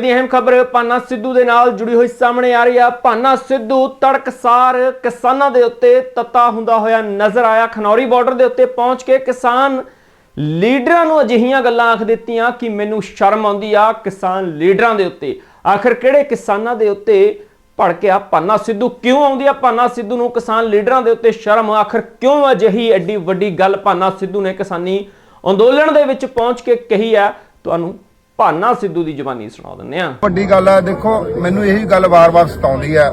ਦੀ ਅਹਿਮ ਖਬਰ ਪਾਨਾ ਸਿੱਧੂ ਦੇ ਨਾਲ ਜੁੜੀ ਹੋਈ ਸਾਹਮਣੇ ਆ ਰਹੀ ਆ। ਪਾਨਾ ਸਿੱਧੂ ਤੜਕਸਾਰ ਕਿਸਾਨਾਂ ਦੇ ਉੱਤੇ ਤੱਤਾ ਹੁੰਦਾ ਹੋਇਆ ਨਜ਼ਰ ਆਇਆ। ਖਨੌਰੀ ਬਾਰਡਰ ਦੇ ਉੱਤੇ ਪਹੁੰਚ ਕੇ ਕਿਸਾਨ ਲੀਡਰਾਂ ਨੂੰ ਅਜਿਹੀਆਂ ਗੱਲਾਂ ਆਖ ਦਿੱਤੀਆਂ ਕਿ ਮੈਨੂੰ ਸ਼ਰਮ ਆਉਂਦੀ ਆ ਕਿਸਾਨ ਲੀਡਰਾਂ ਦੇ ਉੱਤੇ। ਆਖਰ ਕਿਹੜੇ ਕਿਸਾਨਾਂ ਦੇ ਉੱਤੇ ਭੜਕਿਆ ਪਾਨਾ ਸਿੱਧੂ? ਕਿਉਂ ਆਉਂਦੀ ਆ ਪਾਨਾ ਸਿੱਧੂ ਨੂੰ ਕਿਸਾਨ ਲੀਡਰਾਂ ਦੇ ਉੱਤੇ ਸ਼ਰਮ? ਆਖਰ ਕਿਉਂ ਅਜਿਹੀ ਐਡੀ ਵੱਡੀ ਗੱਲ ਪਾਨਾ ਸਿੱਧੂ ਨੇ ਕਿਸਾਨੀ ਅੰਦੋਲਨ ਦੇ ਵਿੱਚ ਪਹੁੰਚ ਕੇ ਕਹੀ ਆ? ਤੁਹਾਨੂੰ ਭਾਨਾ ਸਿੱਧੂ ਦੀ ਜ਼ੁਬਾਨੀ ਸੁਣਾ ਦਿੰਦੇ ਆ ਵੱਡੀ ਗੱਲ ਹੈ, ਦੇਖੋ, ਮੈਨੂੰ ਇਹੀ ਗੱਲ ਵਾਰ-ਵਾਰ ਸਤਾਉਂਦੀ ਹੈ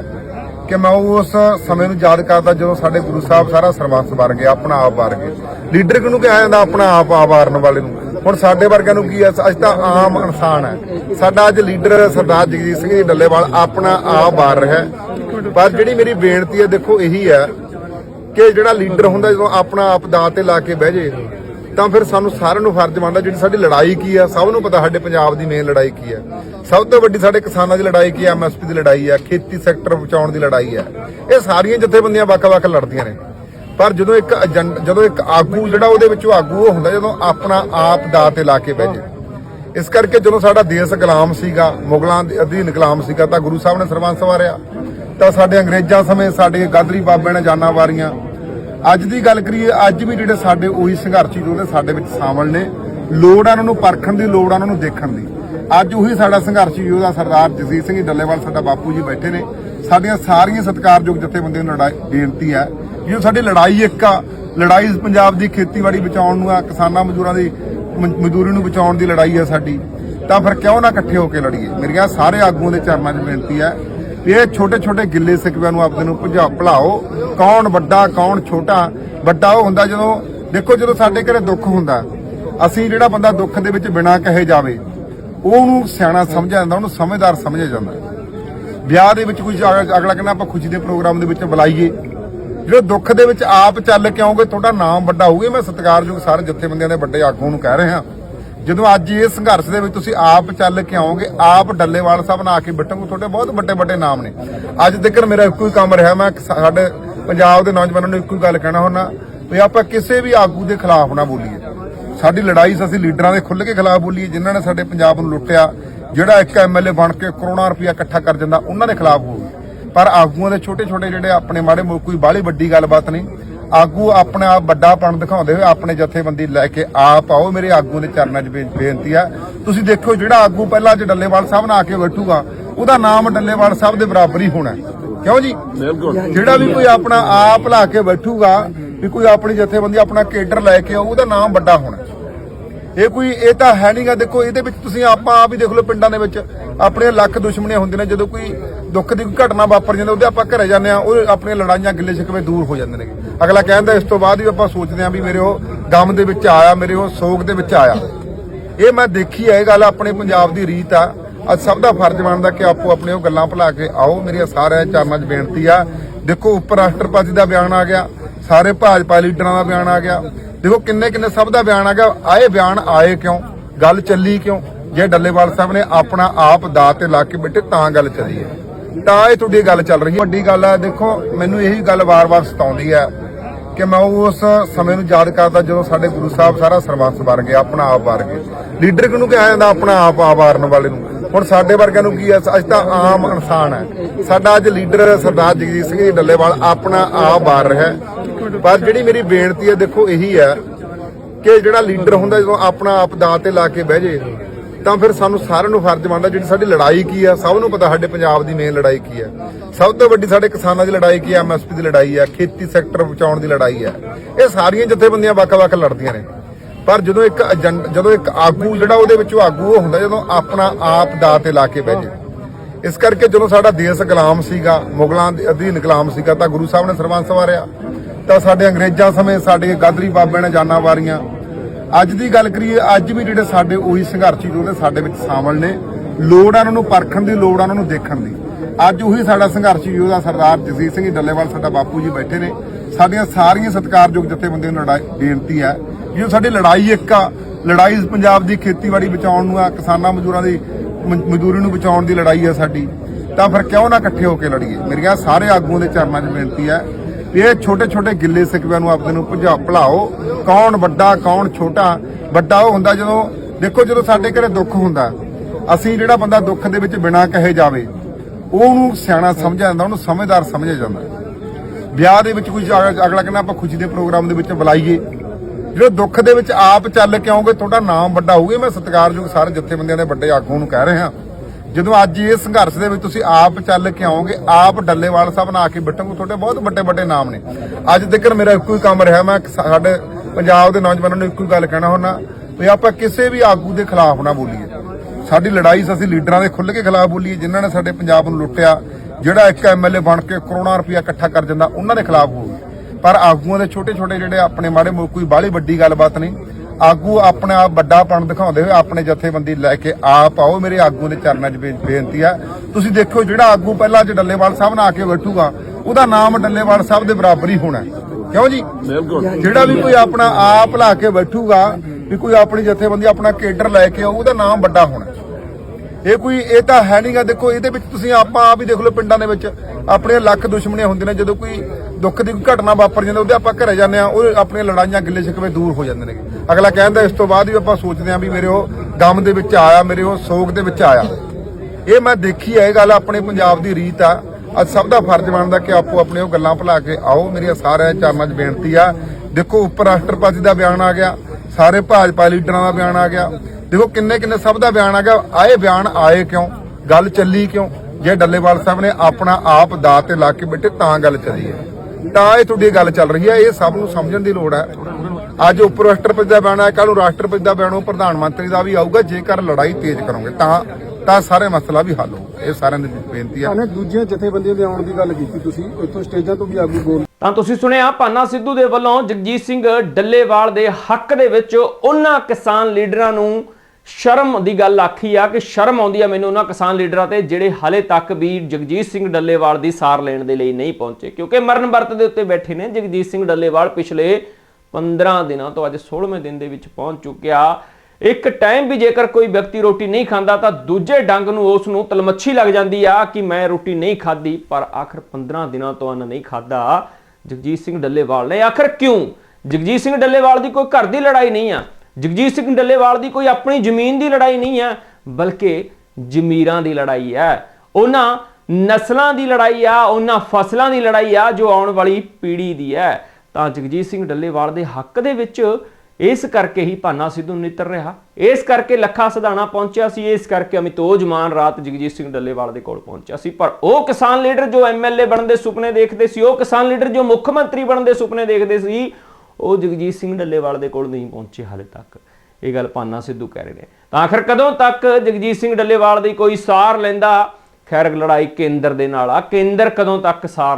ਕਿ ਮੈਂ ਉਸ ਸਮੇਂ ਨੂੰ ਯਾਦ ਕਰਦਾ ਜਦੋਂ ਸਾਡੇ ਗੁਰੂ ਸਾਹਿਬ ਸਾਰਾ ਸਰਬੰਸ ਵਰ ਗਿਆ ਆਪਣਾ ਆਪ ਵਾਰ ਗਏ। ਲੀਡਰ ਕਿਹਨੂੰ ਕਿਹਾ ਜਾਂਦਾ, ਆਪਣਾ ਆਪ ਆ ਵਾਲੇ ਨੂੰ? ਹੁਣ ਸਾਡੇ ਵਰਗਿਆਂ ਨੂੰ ਕੀ ਹੈ ਅੱਜ ਤਾਂ ਆਮ ਇਨਸਾਨ ਹੈ। ਸਾਡਾ ਅੱਜ ਲੀਡਰ ਸਰਦਾਰ ਜਗਜੀਤ ਸਿੰਘ ਜੀ ਡੱਲੇਵਾਲ ਆਪਣਾ ਆਪ ਵਾਰ ਰਿਹਾ ਪਰ ਜਿਹੜੀ ਮੇਰੀ ਬੇਨਤੀ ਹੈ, ਦੇਖੋ, ਇਹੀ ਹੈ ਕਿ ਜਿਹੜਾ ਲੀਡਰ ਹੁੰਦਾ, ਜਦੋਂ ਆਪਣਾ ਆਪ ਦਾਅ ਤੇ ਲਾ ਕੇ ਬਹਿ ਜੇ ਤਾਂ ਫਿਰ ਸਾਨੂੰ ਸਾਰਿਆਂ ਨੂੰ ਫਰਜ਼ ਬਣਦਾ ਜਿਹੜੀ ਸਾਡੀ ਲੜਾਈ ਕੀ ਆ, ਸਭ ਨੂੰ ਪਤਾ ਸਾਡੇ ਪੰਜਾਬ ਦੀ ਮੇਨ ਲੜਾਈ ਕੀ ਆ। ਸਭ ਤੋਂ ਵੱਡੀ ਸਾਡੇ ਕਿਸਾਨਾਂ ਦੀ ਲੜਾਈ ਕੀ ਆ ਐਮਐਸਪੀ ਦੀ ਲੜਾਈ ਆ, ਖੇਤੀ ਸੈਕਟਰ ਬਚਾਉਣ ਦੀ ਲੜਾਈ ਆ। ਇਹ ਸਾਰੀਆਂ ਜਥੇਬੰਦੀਆਂ ਵੱਖ-ਵੱਖ ਲੜਦੀਆਂ ਨੇ। ਪਰ ਜਦੋਂ ਇੱਕ ਏਜੰਡ ਜਦੋਂ ਇੱਕ ਆਗੂ ਜਿਹੜਾ ਉਹਦੇ ਵਿੱਚੋਂ ਆਗੂ ਉਹ ਹੁੰਦਾ, ਜਦੋਂ ਆਪਣਾ ਆਪ ਦਾ ਤੇ ਲਾ ਕੇ ਬਹਿ ਜੇ। ਇਸ ਕਰਕੇ ਜਦੋਂ ਸਾਡਾ ਦੇਸ਼ ਗੁਲਾਮ ਸੀਗਾ, ਮੁਗਲਾਂ ਦੇ ਅਧੀਨ ਗੁਲਾਮ ਸੀਗਾ, ਤਾਂ ਗੁਰੂ ਸਾਹਿਬ ਨੇ ਸਰਬੰਸ ਵਾਰਿਆ ਤਾਂ ਸਾਡੇ ਅੰਗਰੇਜ਼ਾਂ ਸਮੇਂ ਸਾਡੇ ਗਾਦਰੀ ਬਾਬਿਆਂ ਨੇ ਜਾਨਾਂ ਵਾਰੀਆਂ। ਅੱਜ ਦੀ ਗੱਲ ਕਰੀਏ, ਅੱਜ ਵੀ ਜਿਹੜੇ ਸਾਡੇ ਉਹੀ ਸੰਘਰਸ਼ੀ ਯੋਧੇ ਸਾਡੇ ਵਿੱਚ ਸ਼ਾਮਲ ਨੇ। ਲੋੜ ਆ ਉਹਨਾਂ ਨੂੰ ਪਰਖਣ ਦੀ, ਲੋੜ ਆ ਉਹਨਾਂ ਨੂੰ ਦੇਖਣ ਦੀ। ਅੱਜ ਉਹੀ ਸਾਡਾ ਸੰਘਰਸ਼ੀ ਯੋਧਾ ਸਰਦਾਰ ਜਗਜੀਤ ਸਿੰਘ ਡੱਲੇਵਾਲ, ਸਾਡਾ ਬਾਪੂ ਜੀ ਬੈਠੇ ਨੇ। ਸਾਡੀਆਂ ਸਾਰੀਆਂ ਸਤਿਕਾਰਯੋਗ ਜਥੇਬੰਦੀਆਂ ਨੂੰ ਲੜਾਈ, ਬੇਨਤੀ ਹੈ। ਕਿ ਜੋ ਸਾਡੀ ਲੜਾਈ ਇੱਕ ਆ, ਲੜਾਈ ਪੰਜਾਬ ਦੀ ਖੇਤੀਬਾੜੀ ਬਚਾਉਣ ਨੂੰ ਆ, ਕਿਸਾਨਾਂ ਮਜ਼ਦੂਰਾਂ ਦੀ ਮਜ਼ਦੂਰੀ ਨੂੰ ਬਚਾਉਣ ਦੀ ਲੜਾਈ ਆ ਸਾਡੀ, ਤਾਂ ਫਿਰ ਕਿਉਂ ਨਾ ਇਕੱਠੇ ਹੋ ਕੇ ਲੜੀਏ? ਮੇਰੀਆਂ ਸਾਰੇ ਆਗੂਆਂ ਦੇ ਚਰਨਾਂ 'ਚ ਬੇਨਤੀ ਹੈ ਵੀ ਇਹ ਛੋਟੇ ਛੋਟੇ ਗਿੱਲੇ ਸਿਕਵਿਆਂ ਨੂੰ ਆਪਦੇ ਨੂੰ ਭੁਜਾ ਭੁਲਾਓ। ਕੌਣ ਵੱਡਾ, ਕੌਣ ਛੋਟਾ? ਵੱਡਾ ਉਹ ਹੁੰਦਾ ਜਦੋਂ, ਦੇਖੋ ਜਦੋਂ ਸਾਡੇ ਘਰੇ ਦੁੱਖ ਹੁੰਦਾ, ਅਸੀਂ ਜਿਹੜਾ ਬੰਦਾ ਦੁੱਖ ਦੇ ਵਿੱਚ ਬਿਨਾਂ ਕਹੇ ਜਾਵੇ, ਉਹਨੂੰ ਸਿਆਣਾ ਸਮਝਿਆ ਜਾਂਦਾ, ਉਹਨੂੰ ਸਮਝਦਾਰ ਸਮਝਿਆ ਜਾਂਦਾ। ਵਿਆਹ ਦੇ ਵਿੱਚ ਕੋਈ ਅਗਲਾ ਕਹਿੰਦਾ ਆਪਾਂ ਖੁਸ਼ੀ ਦੇ ਪ੍ਰੋਗਰਾਮ ਦੇ ਵਿੱਚ ਬੁਲਾਈਏ। ਜਿਹੜੇ ਦੁੱਖ ਦੇ ਵਿੱਚ ਆਪ ਚੱਲ ਕੇ ਆਉਂਗੇ ਤੁਹਾਡਾ ਨਾਮ ਵੱਡਾ ਹੋਊਗਾ ਮੈਂ ਸਤਿਕਾਰਯੋਗ ਸਾਰੇ ਜਥੇਬੰਦੀਆਂ ਦੇ ਵੱਡੇ ਆਗੂਆਂ ਨੂੰ ਕਹਿ ਰਿਹਾ। ਜਦੋਂ ਅੱਜ ਇਹ ਸੰਘਰਸ਼ ਦੇ ਵਿੱਚ ਤੁਸੀਂ ਆਪ ਚੱਲ ਕੇ ਆਓਗੇ, ਆਪ ਡੱਲੇਵਾਲ ਸਾਹਿਬ ਨਾਲ ਆ ਕੇ ਬੈਠੋਗੇ, ਤੁਹਾਡੇ ਬਹੁਤ ਵੱਡੇ ਵੱਡੇ ਨਾਮ ਨੇ। ਅੱਜ ਤੱਕ ਮੇਰਾ ਇੱਕੋ ਹੀ ਕੰਮ ਰਿਹਾ, ਮੈਂ ਸਾਡੇ ਪੰਜਾਬ ਦੇ ਨੌਜਵਾਨਾਂ ਨੂੰ ਇੱਕੋ ਹੀ ਗੱਲ ਕਹਿਣਾ ਹੁੰਦਾ, ਵੀ ਆਪਾਂ ਕਿਸੇ ਵੀ ਆਗੂ ਦੇ ਖਿਲਾਫ ਨਾ ਬੋਲੀਏ। ਸਾਡੀ ਲੜਾਈ ਅਸੀਂ ਲੀਡਰਾਂ ਦੇ ਖੁੱਲ੍ਹ ਕੇ ਖਿਲਾਫ ਬੋਲੀਏ, ਜਿਨ੍ਹਾਂ ਨੇ ਸਾਡੇ ਪੰਜਾਬ ਨੂੰ ਲੁੱਟਿਆ, ਜਿਹੜਾ ਇੱਕ ਐਮਐਲਏ ਬਣ ਕੇ ਕਰੋੜਾਂ ਰੁਪਇਆ ਇਕੱਠਾ ਕਰ ਜਾਂਦਾ, ਉਹਨਾਂ ਦੇ ਖਿਲਾਫ ਹੋਊਗੀ ਪਰ ਆਗੂਆਂ ਦੇ ਛੋਟੇ ਛੋਟੇ ਜਿਹੜੇ ਆਪਣੇ ਮਾੜੇ ਮੋਟੇ ਕੋਈ ਬਾਹਲੀ ਵੱਡੀ ਗੱਲਬਾਤ ਨਹੀਂ ਆਗੂ ਆਪਣੇ ਆਪ ਵੱਡਾਪਣ ਦਿਖਾਉਂਦੇ ਹੋਏ ਆਪਣੇ ਜਥੇਬੰਦੀ ਲੈ ਕੇ ਆਪ ਆਓ। ਮੇਰੇ ਆਗੂ ਦੇ ਚਰਨਾਂ 'ਚ ਬੇਨਤੀ ਆ। ਤੁਸੀਂ ਦੇਖੋ ਜਿਹੜਾ ਆਗੂ ਪਹਿਲਾਂ ਅੱਜ ਡੱਲੇਵਾਲ ਸਾਹਿਬ ਨਾਲ ਆ ਕੇ ਬੈਠੂਗਾ ਉਹਦਾ ਨਾਮ ਡੱਲੇਵਾਲ ਸਾਹਿਬ ਦੇ ਬਰਾਬਰ ਹੀ ਹੋਣਾ। ਕਿਉਂ ਜੀ? ਜਿਹੜਾ ਵੀ ਕੋਈ ਆਪਣਾ ਆਪ ਲਾ ਕੇ ਬੈਠੂਗਾ ਵੀ ਕੋਈ ਆਪਣੀ ਜਥੇਬੰਦੀ ਆਪਣਾ ਕੇਡਰ ਲੈ ਕੇ ਆਊ ਉਹਦਾ ਨਾਮ ਵੱਡਾ ਹੋਣਾ। ਇਹ ਕੋਈ ਇਹ ਤਾਂ ਹੈ ਨਹੀਂਗਾ ਦੇਖੋ ਇਹਦੇ ਵਿੱਚ ਤੁਸੀਂ ਆਪਾਂ ਆਪ ਹੀ ਦੇਖ ਲਓ ਪਿੰਡਾਂ ਦੇ ਵਿੱਚ ਆਪਣੇ ਲੱਖ ਦੁਸ਼ਮਣੀਆਂ ਹੁੰਦੀਆਂ ਨੇ। ਜਦੋਂ ਕੋਈ ਦੁੱਖ ਦੀ ਕੋਈ ਘਟਨਾ ਵਾਪਰ ਜਾਂਦੀ ਉਹਦੇ ਆਪਾਂ ਘਰੇ ਜਾਂਦੇ ਆ ਉਹ ਆਪਣੀਆਂ ਲੜਾਈਆਂ ਗਿੱਲੇ ਸ਼ਿਕਵੇ ਦੂਰ ਹੋ ਜਾਂਦੇ ਨੇ ਅਗਲਾ ਕਹਿੰਦਾ ਇਸ ਤੋਂ ਬਾਅਦ ਵੀ ਆਪਾਂ ਸੋਚਦੇ ਆ ਵੀ ਮੇਰੇ ਉਹ ਗਮ ਦੇ ਵਿੱਚ ਆਇਆ, ਮੇਰੇ ਉਹ ਸੋਗ ਦੇ ਵਿੱਚ ਆਇਆ। ਇਹ ਮੈਂ ਦੇਖੀ ਹੈ, ਇਹ ਗੱਲ ਆਪਣੇ ਪੰਜਾਬ ਦੀ ਰੀਤ ਆ। ਅੱਜ ਸਭ ਦਾ ਫਰਜ਼ ਬਣਦਾ ਕਿ ਆਪੋ ਆਪਣੇ ਉਹ ਗੱਲਾਂ ਭੁਲਾ ਕੇ ਆਓ। ਮੇਰੀਆਂ ਸਾਰਿਆਂ ਚਰਨਾਂ 'ਚ ਬੇਨਤੀ ਆ। ਦੇਖੋ, ਉਪ ਰਾਸ਼ਟਰਪਤੀ ਦਾ ਬਿਆਨ ਆ ਗਿਆ, ਸਾਰੇ ਭਾਜਪਾ ਲੀਡਰਾਂ ਦਾ ਬਿਆਨ ਆ ਗਿਆ। ਦੇਖੋ, ਕਿੰਨੇ ਕਿੰਨੇ ਸਭ ਦਾ ਬਿਆਨ ਆ ਗਿਆ। ਆਏ ਬਿਆਨ ਆਏ ਕਿਉਂ? ਗੱਲ ਚੱਲੀ ਕਿਉਂ? ਜੇ ਡੱਲੇਵਾਲ ਸਾਹਿਬ ਨੇ ਆਪਣਾ ਆਪ ਦਾ ਤੇ ਲਾ ਕੇ ਬੈਠੇ, ਤਾਂ ਗੱਲ ਚੱਲੀ ਹੈ। ਤਾਂ ਇਹ ਤੁਹਾਡੀ ਗੱਲ ਚੱਲ ਰਹੀ ਹੈ। ਵੱਡੀ ਗੱਲ ਹੈ, ਦੇਖੋ, ਮੈਨੂੰ ਇਹੀ ਗੱਲ ਵਾਰ-ਵਾਰ ਸਤਾਉਂਦੀ ਹੈ ਕਿ ਮੈਂ ਉਸ ਸਮੇਂ ਨੂੰ ਯਾਦ ਕਰਦਾ ਜਦੋਂ ਸਾਡੇ ਗੁਰੂ ਸਾਹਿਬ ਸਾਰਾ ਸਰਬੰਸ ਵਰ ਗਿਆ ਆਪਣਾ ਆਪ ਵਾਰ ਗਏ। ਲੀਡਰ ਕਿਹਨੂੰ ਕਿਹਾ ਜਾਂਦਾ? ਆਪਣਾ ਆਪ ਆ ਵਾਰਨ ਵਾਲੇ ਨੂੰ। ਹੁਣ ਸਾਡੇ ਵਰਗਿਆਂ ਨੂੰ ਕੀ ਹੈ? ਅੱਜ ਤਾਂ ਆਮ ਇਨਸਾਨ ਹੈ। ਸਾਡਾ ਅੱਜ ਲੀਡਰ ਸਰਦਾਰ ਜਗਜੀਤ ਸਿੰਘ ਜੀ ਡੱਲੇਵਾਲ ਆਪਣਾ ਆਪ ਵਾਰ ਰਿਹਾ ਪਰ ਜਿਹੜੀ ਮੇਰੀ ਬੇਨਤੀ ਹੈ, ਦੇਖੋ, ਇਹੀ ਹੈ ਕਿ ਜਿਹੜਾ ਲੀਡਰ ਹੁੰਦਾ ਜਦੋਂ ਆਪਣਾ ਆਪ ਦਾਅ ਤੇ ਲਾ ਕੇ ਬਹਿ ਜੇ ਤਾਂ ਫਿਰ ਸਾਨੂੰ ਸਾਰਿਆਂ ਨੂੰ ਫਰਜ਼ ਬਣਦਾ ਜਿਹੜੀ ਸਾਡੀ ਲੜਾਈ ਕੀ ਆ, ਸਭ ਨੂੰ ਪਤਾ ਸਾਡੇ ਪੰਜਾਬ ਦੀ ਮੇਨ ਲੜਾਈ ਕੀ ਆ। ਸਭ ਤੋਂ ਵੱਡੀ ਸਾਡੇ ਕਿਸਾਨਾਂ ਦੀ ਲੜਾਈ ਕੀ ਆ ਐਮਐਸਪੀ ਦੀ ਲੜਾਈ ਆ, ਖੇਤੀ ਸੈਕਟਰ ਬਚਾਉਣ ਦੀ ਲੜਾਈ ਆ। ਇਹ ਸਾਰੀਆਂ ਜਥੇਬੰਦੀਆਂ ਵੱਖ-ਵੱਖ ਲੜਦੀਆਂ ਨੇ। ਪਰ ਜਦੋਂ ਇੱਕ ਏਜੰਡ ਜਦੋਂ ਇੱਕ ਆਗੂ ਜਿਹੜਾ ਉਹਦੇ ਵਿੱਚੋਂ ਆਗੂ ਉਹ ਹੁੰਦਾ, ਜਦੋਂ ਆਪਣਾ ਆਪ ਦਾ ਤੇ ਲਾ ਕੇ ਬਹਿ ਜੇ ਇਸ ਕਰਕੇ ਜਦੋਂ ਸਾਡਾ ਦੇਸ਼ ਗੁਲਾਮ ਸੀਗਾ, ਮੁਗਲਾਂ ਦੇ ਅਧੀਨ ਗੁਲਾਮ ਸੀਗਾ, ਤਾਂ ਗੁਰੂ ਸਾਹਿਬ ਨੇ ਸਰਬੰਸ ਵਾਰਿਆ ਤਾਂ ਸਾਡੇ ਅੰਗਰੇਜ਼ਾਂ ਸਮੇਂ ਸਾਡੇ ਗਾਦਰੀ ਬਾਬਿਆਂ ਨੇ ਜਾਨਾਂ ਵਾਰੀਆਂ। ਅੱਜ ਦੀ ਗੱਲ ਕਰੀਏ, ਅੱਜ ਵੀ ਜਿਹੜੇ ਸਾਡੇ ਉਹੀ ਸੰਘਰਸ਼ੀ ਯੋਧੇ ਸਾਡੇ ਵਿੱਚ ਸ਼ਾਮਲ ਨੇ। ਲੋੜ ਆ ਉਹਨਾਂ ਨੂੰ ਪਰਖਣ ਦੀ, ਲੋੜ ਆ ਉਹਨਾਂ ਨੂੰ ਦੇਖਣ ਦੀ। ਅੱਜ ਉਹੀ ਸਾਡਾ ਸੰਘਰਸ਼ੀ ਯੋਧਾ ਸਰਦਾਰ ਜਗਜੀਤ ਸਿੰਘ ਡੱਲੇਵਾਲ, ਸਾਡਾ ਬਾਪੂ ਜੀ ਬੈਠੇ ਨੇ। ਸਾਡੀਆਂ ਸਾਰੀਆਂ ਸਤਿਕਾਰਯੋਗ ਜਥੇਬੰਦੀਆਂ ਨੂੰ ਲੜਾਈ, ਬੇਨਤੀ ਹੈ। ਜੋ ਸਾਡੀ ਲੜਾਈ ਇੱਕ ਆ, ਲੜਾਈ ਪੰਜਾਬ ਦੀ ਖੇਤੀਬਾੜੀ ਬਚਾਉਣ ਨੂੰ ਆ, ਕਿਸਾਨਾਂ ਮਜ਼ਦੂਰਾਂ ਦੀ ਮਜ਼ਦੂਰੀ ਨੂੰ ਬਚਾਉਣ ਦੀ ਲੜਾਈ ਆ ਸਾਡੀ, ਤਾਂ ਫਿਰ ਕਿਉਂ ਨਾ ਇਕੱਠੇ ਹੋ ਕੇ ਲੜੀਏ? ਮੇਰੀਆਂ ਸਾਰੇ ਆਗੂਆਂ ਦੇ ਚਰਨਾਂ 'ਚ ਬੇਨਤੀ ਹੈ ਵੀ ਇਹ ਛੋਟੇ ਛੋਟੇ ਗਿੱਲੇ ਸਿਕਵਿਆਂ ਨੂੰ ਆਪਦੇ ਨੂੰ ਭੁਜਾ ਭੁਲਾਓ। ਕੌਣ ਵੱਡਾ, ਕੌਣ ਛੋਟਾ? ਵੱਡਾ ਉਹ ਹੁੰਦਾ ਜਦੋਂ, ਦੇਖੋ ਜਦੋਂ ਸਾਡੇ ਘਰੇ ਦੁੱਖ ਹੁੰਦਾ, ਅਸੀਂ ਜਿਹੜਾ ਬੰਦਾ ਦੁੱਖ ਦੇ ਵਿੱਚ ਬਿਨਾਂ ਕਹੇ ਜਾਵੇ, ਉਹਨੂੰ ਸਿਆਣਾ ਸਮਝਿਆ ਜਾਂਦਾ, ਉਹਨੂੰ ਸਮਝਦਾਰ ਸਮਝਿਆ ਜਾਂਦਾ। ਵਿਆਹ ਦੇ ਵਿੱਚ ਕੋਈ ਅਗਲਾ ਕਹਿੰਦਾ ਆਪਾਂ ਖੁਸ਼ੀ ਦੇ ਪ੍ਰੋਗਰਾਮ ਦੇ ਵਿੱਚ ਬੁਲਾਈਏ। ਜਿਹੜੇ ਦੁੱਖ ਦੇ ਵਿੱਚ ਆਪ ਚੱਲ ਕੇ ਆਉਂਗੇ ਤੁਹਾਡਾ ਨਾਮ ਵੱਡਾ ਹੋਊਗਾ। ਮੈਂ ਸਤਿਕਾਰਯੋਗ ਸਾਰੇ ਜਥੇਬੰਦੀਆਂ ਦੇ ਵੱਡੇ ਆਗੂ ਨੂੰ ਕਹਿ ਰਿਹਾ। ਜਦੋਂ ਅੱਜ ਇਹ ਸੰਘਰਸ਼ ਦੇ ਵਿੱਚ ਤੁਸੀਂ ਆਪ ਚੱਲ ਕੇ ਆਓਗੇ, ਆਪ ਡੱਲੇਵਾਲ ਸਾਹਿਬ ਨਾਲ ਆ ਕੇ ਬੈਠੋਗੇ, ਤੁਹਾਡੇ ਬਹੁਤ ਵੱਡੇ ਵੱਡੇ ਨਾਮ ਨੇ। ਅੱਜ ਤੱਕ ਮੇਰਾ ਇੱਕੋ ਹੀ ਕੰਮ ਰਿਹਾ, ਮੈਂ ਸਾਡੇ ਪੰਜਾਬ ਦੇ ਨੌਜਵਾਨਾਂ ਨੂੰ ਇੱਕੋ ਹੀ ਗੱਲ ਕਹਿਣਾ ਹੁੰਦਾ, ਵੀ ਆਪਾਂ ਕਿਸੇ ਵੀ ਆਗੂ ਦੇ ਖਿਲਾਫ ਨਾ ਬੋਲੀਏ। ਸਾਡੀ ਲੜਾਈ ਅਸੀਂ ਲੀਡਰਾਂ ਦੇ ਖੁੱਲ੍ਹ ਕੇ ਖਿਲਾਫ ਬੋਲੀਏ, ਜਿਨ੍ਹਾਂ ਨੇ ਸਾਡੇ ਪੰਜਾਬ ਨੂੰ ਲੁੱਟਿਆ, ਜਿਹੜਾ ਇੱਕ ਐਮਐਲਏ ਬਣ ਕੇ ਕਰੋੜਾਂ ਰੁਪਇਆ ਇਕੱਠਾ ਕਰ ਜਾਂਦਾ, ਉਹਨਾਂ ਦੇ ਖਿਲਾਫ ਹੋਊਗੀ ਪਰ ਆਗੂਆਂ ਦੇ ਛੋਟੇ ਛੋਟੇ ਜਿਹੜੇ ਆਪਣੇ ਮਾੜੇ ਮੋ ਕੋਈ ਬਾਹਲੀ ਵੱਡੀ ਗੱਲਬਾਤ ਨਹੀਂ ਆਗੂ ਆਪਣਾ ਆਪ ਵੱਡਾਪਣ ਦਿਖਾਉਂਦੇ ਹੋਏ ਆਪਣੇ ਜਥੇਬੰਦੀ ਲੈ ਕੇ ਆਪ ਆਓ ਮੇਰੇ ਆਗੂ ਦੇ ਚਰਨਾਂ 'ਚ ਬੇਨਤੀ ਆ। ਤੁਸੀਂ ਦੇਖੋ ਜਿਹੜਾ ਆਗੂ ਪਹਿਲਾਂ ਅੱਜ ਡੱਲੇਵਾਲ ਸਾਹਿਬ ਨਾਲ ਆ ਕੇ ਬੈਠੂਗਾ ਉਹਦਾ ਨਾਮ ਡੱਲੇਵਾਲ ਸਾਹਿਬ ਦੇ ਬਰਾਬਰ ਹੀ ਹੋਣਾ। ਕਿਉਂ ਜੀ? ਜਿਹੜਾ ਵੀ ਕੋਈ ਆਪਣਾ ਆਪ ਲਾ ਕੇ ਬੈਠੂਗਾ ਵੀ ਕੋਈ ਆਪਣੀ ਜਥੇਬੰਦੀ ਆਪਣਾ ਕੇਡਰ ਲੈ ਕੇ ਆਊ ਉਹਦਾ ਨਾਮ ਵੱਡਾ ਹੋਣਾ। ਇਹ ਕੋਈ, ਇਹ ਤਾਂ ਹੈ ਨਹੀਂਗਾ ਦੇਖੋ, ਇਹਦੇ ਵਿੱਚ ਤੁਸੀਂ ਆਪਾਂ ਆਪ ਹੀ ਦੇਖ ਲਓ ਪਿੰਡਾਂ ਦੇ ਵਿੱਚ ਆਪਣੇ ਲੱਖ ਦੁਸ਼ਮਣੀਆਂ ਹੁੰਦੀਆਂ ਨੇ ਜਦੋਂ ਕੋਈ ਦੁੱਖ ਦੀ ਕੋਈ ਘਟਨਾ ਵਾਪਰ ਜਾਂਦੀ, ਉਹਦੇ ਆਪਾਂ ਘਰੇ ਜਾਂਦੇ ਆ ਉਹ ਆਪਣੀਆਂ ਲੜਾਈਆਂ ਗਿੱਲੇ ਸ਼ਿਕਵੇ ਦੂਰ ਹੋ ਜਾਂਦੇ ਨੇ। ਅਗਲਾ ਕਹਿੰਦਾ, ਇਸ ਤੋਂ ਬਾਅਦ ਵੀ ਆਪਾਂ ਸੋਚਦੇ ਆ ਵੀ ਮੇਰੇ ਉਹ ਗਮ ਦੇ ਵਿੱਚ ਆਇਆ, ਮੇਰੇ ਉਹ ਸੋਗ ਦੇ ਵਿੱਚ ਆਇਆ। ਇਹ ਮੈਂ ਦੇਖੀ ਹੈ, ਇਹ ਗੱਲ ਆਪਣੇ ਪੰਜਾਬ ਦੀ ਰੀਤ ਆ। ਅੱਜ ਸਭ ਦਾ ਫਰਜ਼ ਬਣਦਾ ਕਿ ਆਪੋ ਆਪਣੇ ਉਹ ਗੱਲਾਂ ਭੁਲਾ ਕੇ ਆਓ। ਮੇਰੀਆਂ ਸਾਰਿਆਂ ਚਰਨਾਂ 'ਚ ਬੇਨਤੀ ਆ। ਦੇਖੋ ਉਪ ਰਾਸ਼ਟਰਪਤੀ ਦਾ ਬਿਆਨ ਆ ਗਿਆ, ਸਾਰੇ ਭਾਜਪਾ ਲੀਡਰਾਂ ਦਾ ਬਿਆਨ ਆ ਗਿਆ। ਦੇਖੋ ਕਿੰਨੇ ਕਿੰਨੇ ਸਭ ਦਾ ਬਿਆਨ ਆ ਗਿਆ। ਆਏ ਬਿਆਨ ਆਏ ਕਿਉਂ? ਗੱਲ ਚੱਲੀ ਕਿਉਂ? ਜੇ ਡੱਲੇਵਾਲ ਸਾਹਿਬ ਨੇ ਆਪਣਾ ਆਪ ਦਾ ਤੇ ਲਾ ਕੇ ਬੈਠੇ ਤਾਂ ਗੱਲ ਚੱਲੀ ਹੈ। ਤਾਂ ਇਹ ਤੁਹਾਡੀ ਗੱਲ ਚੱਲ ਰਹੀ ਹੈ ਇਹ ਸਭ ਨੂੰ ਸਮਝਣ ਦੀ ਲੋੜ ਹੈ। ਅੱਜ ਉੱਪਰ ਰਾਸ਼ਟਰਪਤੀ ਦਾ ਬਿਆਨ ਆਇਆ ਕੱਲ ਨੂੰ ਰਾਸ਼ਟਰਪਤੀ ਦਾ ਬਿਆਨ ਉਹ ਪ੍ਰਧਾਨ ਮੰਤਰੀ ਦਾ ਵੀ ਆਊਗਾ। ਜੇਕਰ ਲੜਾਈ ਤੇਜ਼ ਕਰੋਗੇ ਤਾਂ ਤਾਂ ਸਾਰੇ ਮਸਲਾ ਵੀ ਹੱਲ ਹੋਊ। ਇਹ ਸਾਰਿਆਂ ਦੀ ਬੇਨਤੀ ਹੈ। ਦੂਜੀਆਂ ਜਥੇਬੰਦੀਆਂ ਦੇ ਆਉਣ ਦੀ ਗੱਲ ਕੀਤੀ ਤੁਸੀਂ ਇੱਥੋਂ ਸਟੇਜਾਂ ਤੋਂ ਵੀ ਆਗੂ ਬੋਲ ਤਾਂ ਤੁਸੀਂ ਸੁਣਿਆ ਪਾਨਾ ਸਿੱਧੂ ਦੇ ਵੱਲੋਂ ਜਗਜੀਤ ਸਿੰਘ ਡੱਲੇਵਾਲ ਦੇ ਹੱਕ ਦੇ ਵਿੱਚ ਉਹਨਾਂ ਕਿਸਾਨ ਲੀਡਰਾਂ ਨੂੰ ਸ਼ਰਮ ਦੀ ਗੱਲ ਆਖੀ ਆ ਕਿ ਸ਼ਰਮ ਆਉਂਦੀ ਆ ਮੈਨੂੰ ਉਹਨਾਂ ਕਿਸਾਨ ਲੀਡਰਾਂ ਤੇ ਜਿਹੜੇ ਹਾਲੇ ਤੱਕ ਵੀ ਜਗਜੀਤ ਸਿੰਘ ਡੱਲੇਵਾਲ ਦੀ ਸਾਰ ਲੈਣ ਦੇ ਲਈ ਨਹੀਂ ਪਹੁੰਚੇ। ਕਿਉਂਕਿ ਮਰਨ ਵਰਤ ਦੇ ਉੱਤੇ ਬੈਠੇ ਨੇ ਜਗਜੀਤ ਸਿੰਘ ਡੱਲੇਵਾਲ ਪਿਛਲੇ 15 ਦਿਨਾਂ ਤੋਂ ਅੱਜ 16ਵੇਂ ਦਿਨ ਦੇ ਵਿੱਚ ਪਹੁੰਚ ਚੁੱਕਿਆ। ਇੱਕ ਟਾਈਮ ਵੀ ਜੇਕਰ ਕੋਈ ਵਿਅਕਤੀ ਰੋਟੀ ਨਹੀਂ ਖਾਂਦਾ ਤਾਂ ਦੂਜੇ ਡੰਗ ਨੂੰ ਉਸ ਨੂੰ ਤਲਮੱਛੀ ਲੱਗ ਜਾਂਦੀ ਆ ਕਿ ਮੈਂ ਰੋਟੀ ਨਹੀਂ ਖਾਧੀ, ਪਰ ਆਖਰ 15 ਦਿਨਾਂ ਤੋਂ ਅੰਨ ਨਹੀਂ ਖਾਧਾ ਜਗਜੀਤ ਸਿੰਘ ਡੱਲੇਵਾਲ ਨੇ। ਆਖਰ ਕਿਉਂ? ਜਗਜੀਤ ਸਿੰਘ ਡੱਲੇਵਾਲ ਦੀ ਕੋਈ ਘਰ ਦੀ ਲੜਾਈ ਨਹੀਂ ਆ। ਜਗਜੀਤ ਸਿੰਘ ਡੱਲੇਵਾਲ ਦੀ ਕੋਈ ਆਪਣੀ ਜ਼ਮੀਨ ਦੀ ਲੜਾਈ ਨਹੀਂ ਹੈ, ਬਲਕਿ ਜ਼ਮੀਰਾਂ ਦੀ ਲੜਾਈ ਹੈ। ਉਹਨਾਂ ਨਸਲਾਂ ਦੀ ਲੜਾਈ ਆ, ਉਹਨਾਂ ਫਸਲਾਂ ਦੀ ਲੜਾਈ ਆ, ਜੋ ਆਉਣ ਵਾਲੀ ਪੀੜ੍ਹੀ ਦੀ ਹੈ। ਤਾਂ ਜਗਜੀਤ ਸਿੰਘ ਡੱਲੇਵਾਲ ਦੇ ਹੱਕ ਦੇ ਵਿੱਚ ਇਸ ਕਰਕੇ ਹੀ ਭਾਨਾ ਸਿੱਧੂ ਨਿੱਤਰ ਰਿਹਾ। ਇਸ ਕਰਕੇ ਲੱਖਾ ਸਧਾਣਾ ਪਹੁੰਚਿਆ ਸੀ, ਇਸ ਕਰਕੇ ਅਮਿਤੋਜ ਮਾਨ ਰਾਤ ਜਗਜੀਤ ਸਿੰਘ ਡੱਲੇਵਾਲ ਦੇ ਕੋਲ ਪਹੁੰਚਿਆ ਸੀ। ਪਰ ਉਹ ਕਿਸਾਨ ਲੀਡਰ ਜੋ ਐਮਐਲਏ ਬਣਨ ਦੇ ਸੁਪਨੇ ਦੇਖਦੇ ਸੀ, ਉਹ ਕਿਸਾਨ ਲੀਡਰ ਜੋ ਮੁੱਖ ਮੰਤਰੀ ਬਣਨ ਦੇ ਸੁਪਨੇ ਦੇਖਦੇ ਸੀ ਉਹ ਜਗਜੀਤ ਸਿੰਘ ਡੱਲੇਵਾਲ ਦੇ ਕੋਲ ਨਹੀਂ ਪਹੁੰਚੇ ਹਾਲੇ ਤੱਕ। ਇਹ ਗੱਲ ਪਾਨਾ ਸਿੱਧੂ ਕਹਿ ਰਹੇ ਨੇ। ਤਾਂ ਆਖਰ ਕਦੋਂ ਤੱਕ ਜਗਜੀਤ ਸਿੰਘ ਡੱਲੇਵਾਲ ਦੀ ਕੋਈ ਸਾਰ ਲੈਂਦਾ? ਖੈਰ, ਲੜਾਈ ਕੇਂਦਰ ਦੇ ਨਾਲ ਆ। ਕੇਂਦਰ ਕਦੋਂ ਤੱਕ ਸਾਰ